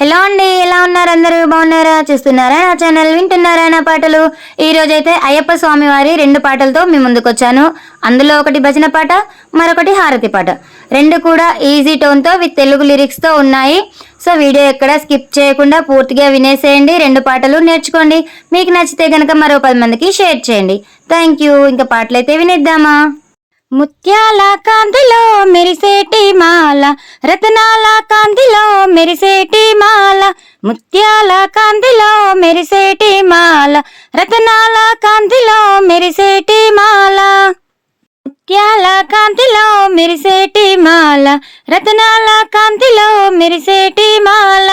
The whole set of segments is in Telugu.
హలో అండి ఎలా ఉన్నారు అందరూ? బాగున్నారా? చూస్తున్నారా నా ఛానల్? వింటున్నారా నా పాటలు? ఈ అయితే అయ్యప్ప స్వామి వారి రెండు పాటలతో మీ ముందుకు వచ్చాను అందులో ఒకటి భజన పాట మరొకటి హారతి పాట. రెండు కూడా ఈజీ టోన్తో విత్ తెలుగు లిరిక్స్తో ఉన్నాయి. సో వీడియో ఎక్కడ స్కిప్ చేయకుండా పూర్తిగా వినేసేయండి. రెండు పాటలు నేర్చుకోండి. మీకు నచ్చితే గనక మరో పది మందికి షేర్ చేయండి. Thank you. ఇంకా పాటలు అయితే వినేద్దామా? ముత్యాల కాంతిలో మెరిసేటి మాల రతనాల కాంతిలో మెరిసేటి మాల ముత్యాల కాంతిలో మెరిసేటి మాల రతనాల కాంతిలో మెరిసేటి మాల. ముత్యాల కాంతిలో మెరిసేటి మాల రతనాల కాంతిలో మెరిసేటి మాల.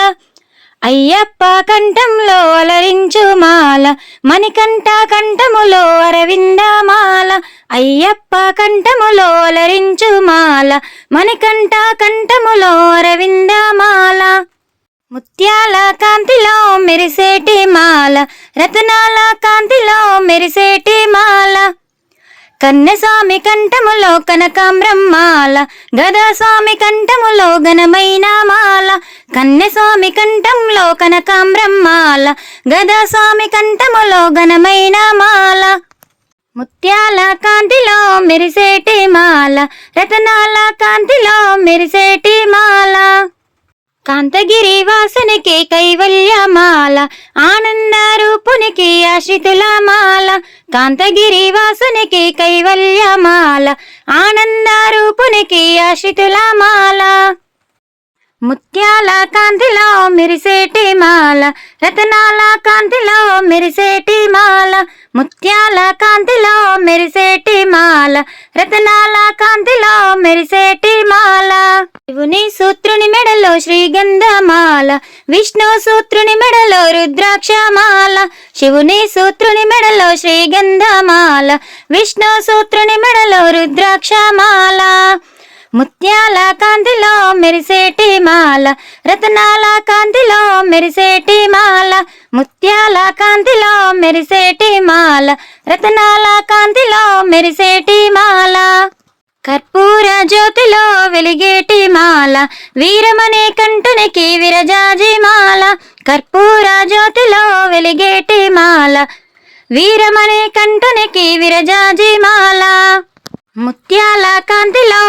అయ్యప్ప కంఠంలో అలరించు మాల మణికంఠ కంఠములో అరవింద మాల అయ్యప్ప కంఠములోలరించు మాల మణికంఠ కంఠములో అరవింద మాల ముత్యాల కాంతిలో మెరిసేటి మాల రతనాల కాంతిలో మెరిసేటి మాల. కన్యస్వామి కంఠములో కనకాంబరం మాల గదాస్వామి కంఠములో ఘనమైన మాల. కన్యస్వామి కంఠంలో కనకాంబరం మాల గదాస్వామి కంఠములో ఘనమైన మాల. ముత్యాల కాంతిలో మెరిసేటి మాల రతనాల కాంతిలో మెరిసేటి మాల. కాంతగిరి వాసనకి కైవల్యమాల ఆనంద రూపునికి ఆశ్రితుల మాల. కాంతగిరి వాసనకి కైవల్యమాల ఆనంద రూపునికి ఆశ్రితుల మాల. ముత్యాల కాంతిలో మెరిసేటి మాల రతనాల కాంతిలో మెరిసేటి మాల ముత్యాల కాంతిలో మెరిసేటి మాల రతనాల కాంతిలో మెరిసేటి మాల. శివుని సూత్రుని మెడలో శ్రీగంధమాల విష్ణు సూత్రుని మెడలో రుద్రాక్షమాల శివుని సూత్రుని మెడలో శ్రీగంధమాల విష్ణు సూత్రుని మెడలో రుద్రాక్షమాల. ముత్యాల కాంతిలో మెరిసేటి మాల రతనాల కాంతిలో మెరిసేటి మాల ముత్యాల కాంతిలో మెరిసేటి మాల రతనాల కాంతిలో మెరిసేటి మాల. కర్పూర జ్యోతిలో వెలిగేటి మాల వీరమనే కంటునికి విరజాజి మాల కర్పూర జ్యోతిలో వెలిగేటి మాల వీరమనే కంటునికి విరజాజి మాల. ముత్యాల కాంతిలో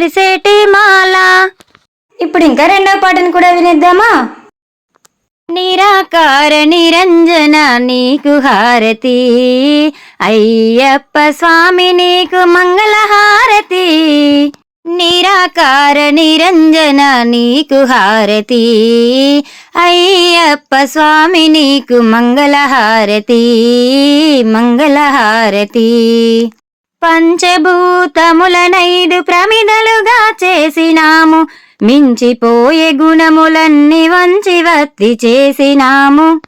మెరిసేటి మాల. ఇప్పుడు ఇంకా రెండవ పాటను కూడా వినేద్దామా? నిరాకార నిరంజన నీకు హారతి. అయ్యప్ప స్వామి నీకు మంగళహారతి. నిరాకార నిరంజన నీకు హారతి. అయ్యప్ప స్వామి నీకు మంగళహారతి. మంగళహారతి. పంచభూతములనైదు ప్రమిదలుగా చేసినాము. మించిపోయే గుణములన్నీ వంచి వత్తి చేసినాము.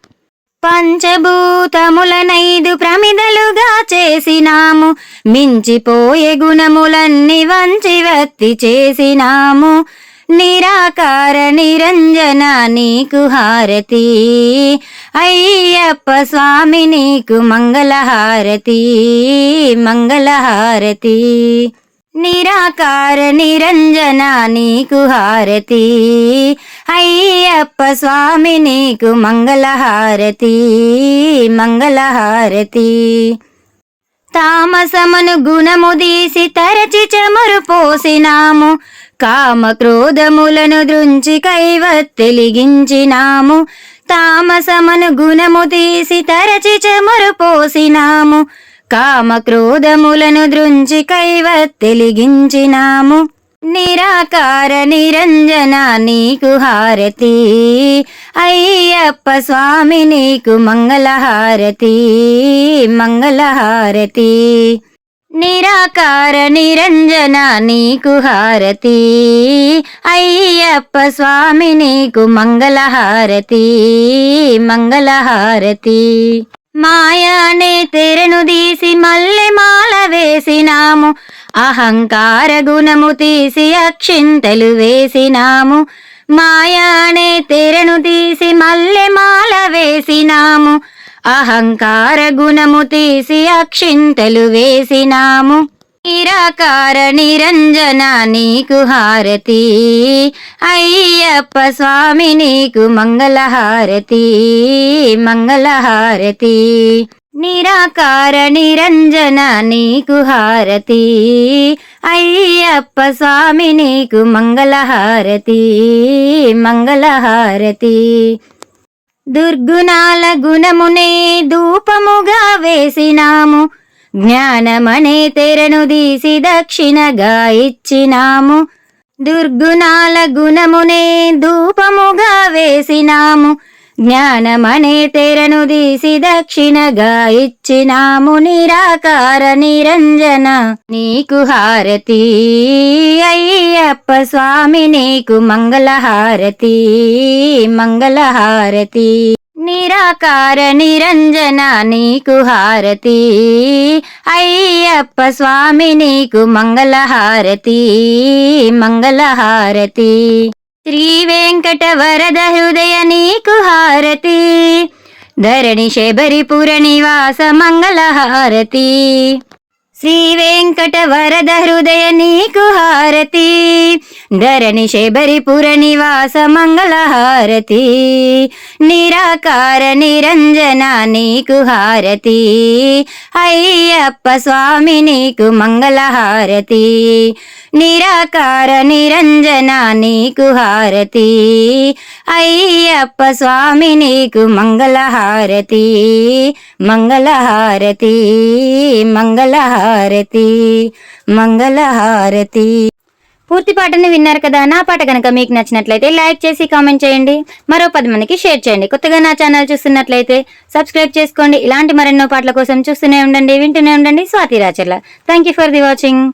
పంచభూతములనైదు ప్రమిదలుగా చేసినాము. మించిపోయే గుణములన్నీ వంచి వత్తి చేసినాము. నిరాకార నిరంజన నీకు హారతి. అయ్యప్ప స్వామి నీకు మంగళహారతి. మంగళహారతి. నిరాకార నిరంజన నీకు హారతి. అయ్యప్ప స్వామి నీకు మంగళహారతి. మంగళహారతి. తామసమును గుణము దీసి తరచి చెమరు పోసినాము. కామ క్రోధములను దృంచి కైవత్తెలిగించినాము తామసమును గుణము తీసి తరచి చెమరు పోసినాము. కామ క్రోధములను దృంచి కైవత్తెలిగించినాము నిరాకార నిరంజన నీకు హారతి. అయ్యప్ప స్వామి నీకు మంగళహారతి. మంగళహారతి. నిరాకార నిరంజన నీకు హారతి. అయ్యప్ప స్వామి నీకు మంగళహారతి. మంగళహారతి. మాయానే తెరను తీసి మల్లె మాల వేసినాము. అహంకార గుణము తీసి అక్షింతలు వేసినాము. మాయానే తెరను తీసి మల్లె మాల వేసినాము. అహంకార గుణము తీసి అక్షింతలు వేసినాము. నిరాకార నిరంజన నీకు హారతి. అయ్యప్ప స్వామి నీకు మంగళహారతి. మంగళహారతి. నిరాకార నిరంజన నీకు హారతి. అయ్యప్ప స్వామి నీకు మంగళహారతి. మంగళహారతి. దుర్గుణాల గుణమునే ధూపముగా వేసినాము. జ్ఞానమనే తెరను దీసి దక్షిణగా ఇచ్చినాము. దుర్గుణాల గుణమునే ధూపముగా వేసినాము. జ్ఞానమనే తెరను తీసి దక్షిణగా ఇచ్చినాము నిరాకార నిరంజన. నీకు హారతి అయ్యప్ప స్వామి నీకు మంగళహారతి మంగళహారతి. నిరాకార నిరంజన నీకు హారతి అయ్యప్ప స్వామి నీకు మంగళహారతి మంగళహారతి. శ్రీ వెంకట వరద హృదయ నీకు హారతి. ధరణి శబరిపుర నివాస మంగళహారతి. శ్రీ వెంకట వరద హృదయ నీకు హారతి. ధరణి శబరిపుర నివాస మంగళహారతి. నిరాకార నిరంజన నీకు హారతి. అయ్యప్ప స్వామి నీకు మంగళహారతి. నిరాకార నిరంజన నీకు హారతి. అయ్యప్ప స్వామి నీకు మంగళహారతి. మంగళహారతి మంగళహారతి మంగళహారతి. పూర్తి పాటని విన్నారు కదా? నా పాట కనుక మీకు నచ్చినట్లయితే లైక్ చేసి కామెంట్ చేయండి. మరో పది మందికి షేర్ చేయండి. కొత్తగా నా ఛానల్ చూస్తున్నట్లయితే సబ్స్క్రైబ్ చేసుకోండి. ఇలాంటి మరెన్నో పాటల కోసం చూస్తూనే ఉండండి వింటూనే ఉండండి. Swathi Racharla. Thank you for the watching